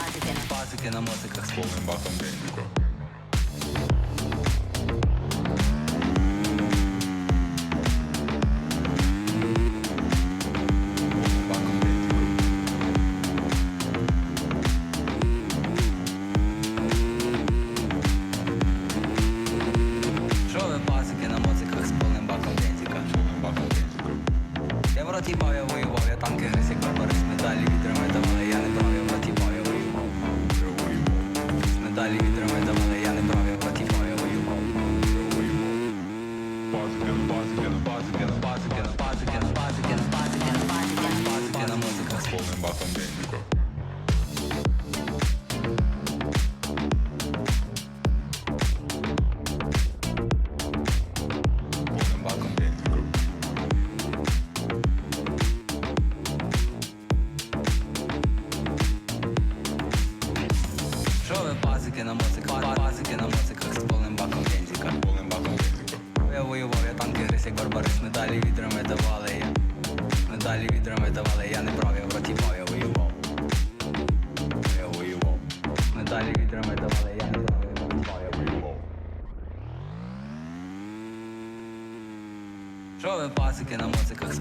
Пазики на мотиках з повним баком денько. Шови пазики на мотиках з повним баком денька. Я в роті бав'я вою. Воював. Пасики, на пасики, на пасики, на пасики, на пасики, на пасики, на пасики, на пасики, на пасики, на музиках з повним баком бензику. Що на моциках, пасики на моциках з повним баком бензика. Я воював, я танки гриз, як барбарис, медалі вітрами давали я. Медалі вітрами давали, я не брав, я в роті бав, я воював. Я воював. Медалі вітрами давали, я не брав, я в я воював. Що ви пасики на моциках з